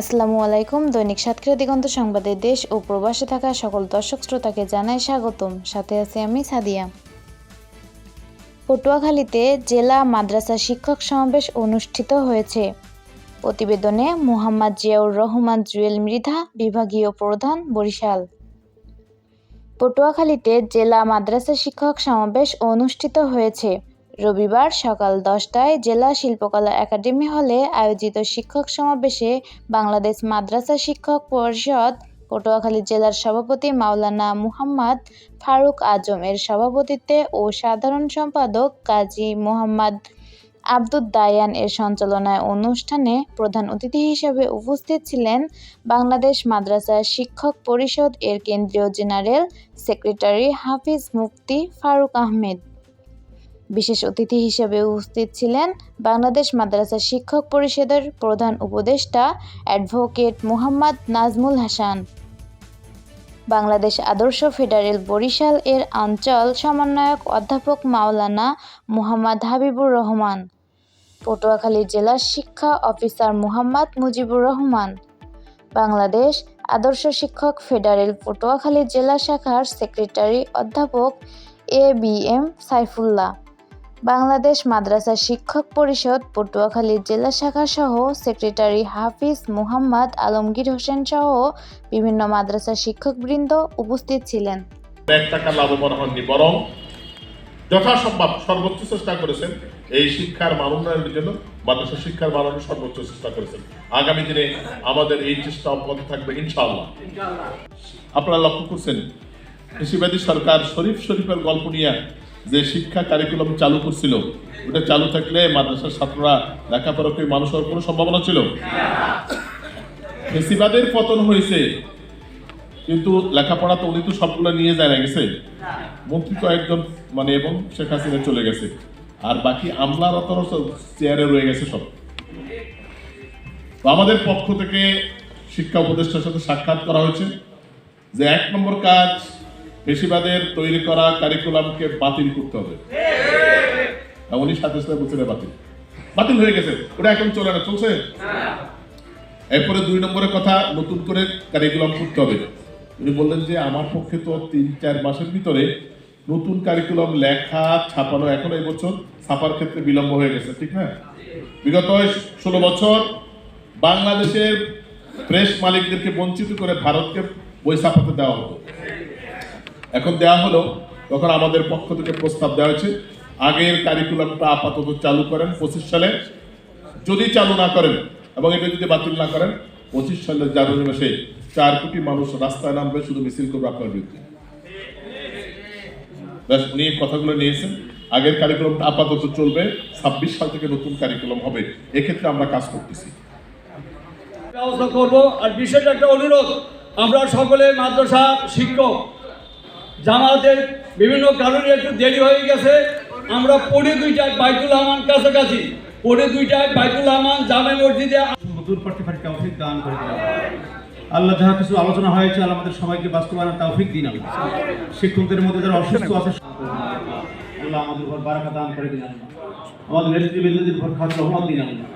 আসসালামু আলাইকুম। দৈনিক সাতক্ষীরা দিগন্ত সংবাদে দেশ ও প্রবাসে থাকা সকল দর্শক শ্রোতাকে জানাই স্বাগতম। সাথে আছি আমি সাদিয়া। পটুয়াখালীতে জেলা মাদ্রাসা শিক্ষক সমাবেশ অনুষ্ঠিত হয়েছে। প্রতিবেদনে মুহাম্মদ জিয়াউর রহমান, জুয়েল মৃধা, বিভাগীয় প্রধান বরিশাল। পটুয়াখালীতে জেলা মাদ্রাসা শিক্ষক সমাবেশ অনুষ্ঠিত হয়েছে। রবিবার সকাল দশটায় জেলা শিল্পকলা একাডেমি হলে আয়োজিত শিক্ষক সমাবেশে বাংলাদেশ মাদ্রাসা শিক্ষক পরিষদ, পটুয়াখালী জেলার সভাপতি মাওলানা মুহাম্মদ ফারুক আজম এর সভাপতিত্বে ও সাধারণ সম্পাদক কাজী মোহাম্মদ আব্দুদ দায়ান এর সঞ্চালনায় অনুষ্ঠানে প্রধান অতিথি হিসেবে উপস্থিত ছিলেন বাংলাদেশ মাদ্রাসা শিক্ষক পরিষদ এর কেন্দ্রীয় জেনারেল সেক্রেটারি হাফিজ মুফতি ফারুক আহমেদ। বিশেষ অতিথি হিসেবে উপস্থিত ছিলেন বাংলাদেশ মাদ্রাসা শিক্ষক পরিষদের প্রধান উপদেষ্টা অ্যাডভোকেট মোহাম্মদ নাজমুল হাসান। বাংলাদেশ আদর্শ ফেডারেল বরিশাল এর অঞ্চল সমন্বয়ক অধ্যাপক মাওলানা মুহাম্মদ হাবিবুর রহমান। পটুয়াখালী জেলা শিক্ষা অফিসার মোহাম্মদ মুজিবুর রহমান। বাংলাদেশ আদর্শ শিক্ষক ফেডারেল পটুয়াখালী জেলা শাখার সেক্রেটারি অধ্যাপক A B M Saifullah. Bangladesh মাদ্রাসা শিক্ষক পরিষদ পটুয়াখালী জেলা শাখা সহ সেক্রেটারি হাফিজ মুহাম্মদ আলমগীর হোসেন সহ বিভিন্ন মাদ্রাসা শিক্ষকবৃন্দ উপস্থিত ছিলেন। এক টাকা লাভবান হননি বরং যথাসম্ভব সর্বোচ্চ চেষ্টা করেছেন। এই শিক্ষার মান উন্নয়নের জন্য মাদ্রাসা শিক্ষার মান উন্নয়নের সর্বোচ্চ চেষ্টা করেছেন। আগামী দিনে আমাদের এই চেষ্টা অব্যাহত থাকবে ইনশাআল্লাহ। আপনারা লক্ষ্য করছেন কৃষিবাদী সরকার শরীফ শরীফের গল্প নিয়ে যে শিক্ষা কারিকুলাম চালু করছিল, ওটা চালু থাকলে মাদ্রাসার ছাত্ররা লেখাপড়া করে মানুষ হওয়ার কোনো সম্ভাবনা ছিল? কৃষিবাদের পতন হয়েছে, কিন্তু লেখাপড়া তো উনি তো সবগুলো নিয়ে যায় না গেছে। মন্ত্রী কয়েকজন মানে এবং শেখ হাসিনা চলে গেছে। আর বাকি আমলার অত চেয়ারে রয়ে গেছে সব। তো আমাদের পক্ষ থেকে শিক্ষা উপদেষ্টার সাথে সাক্ষাৎ করা হয়েছে যে এক নম্বর কাজ পেশিবাদের তৈরি করা কারিকুলামকে বাতিল করতে হবে। উনি সাথে সাথে বলছিলেন বাতিল। বাতিল হয়ে গেছে। ওটা এখন চলে না চলছে? এরপরে দুই নম্বরের কথা নতুন করে কারিকুলাম করতে হবে। উনি বললেন যে আমার পক্ষে তো তিন চার মাসের ভিতরে নতুন কারিকুলাম লেখা ছাপানো এখন এই বছর ছাপার ক্ষেত্রে বিলম্ব হয়ে গেছে। ঠিক না? বিগত ষোলো বছর বাংলাদেশের প্রেস মালিকদেরকে বঞ্চিত করে ভারতকে বই ছাপাতে দেওয়া হতো। এখন দেওয়া হলো, তখন আমাদের পক্ষ থেকে প্রস্তাব দেওয়া হয়েছে, আগের কারিকুলামটা আপাতত চালু করেন পঁচিশ সালে। যদি চালু না করেন এবং এটা যদি বাতিল না করেন, পঁচিশ সালের জানুয়ারি মাসে চার কোটি মানুষ রাস্তায় নামবে, শুধু মিছিল করবে আপনার বিরুদ্ধে। ব্যাস, উনি কথাগুলো নিয়েছেন। আগের কারিকুলামটা আপাতত চলবে, ছাব্বিশ সাল থেকে নতুন কারিকুলাম হবে। এক্ষেত্রে আমরা কাজ করতেছি। ব্যবস্থা করব। আর বিশেষ একটা অনুরোধ, আমরা সকলে মাদ্রাসা শিক্ষক জামাতের বিভিন্ন কারণে একটু দেরি হয়ে গেছে। আমরা পড়ে দুইটায় বাইতুল আমান কাছাকাছি পড়ে দুইটায় বাইতুল আমান জামে মসজিদে নতুন করতে দান করে দিন আল্লাহ যাহা কিছু আলোচনা হয়েছে আমাদের সবাইকে বাস্তবায়নের তৌফিক দিন আল্লাহ। শিক্ষকদের মধ্যে যারা অসুস্থ আছে, আল্লাহ আমাদের উপর বারাকা দান করে দিন আল্লাহ। আমাদের নেতৃবৃন্দদের উপর খাস রহমত দিন আল্লাহ।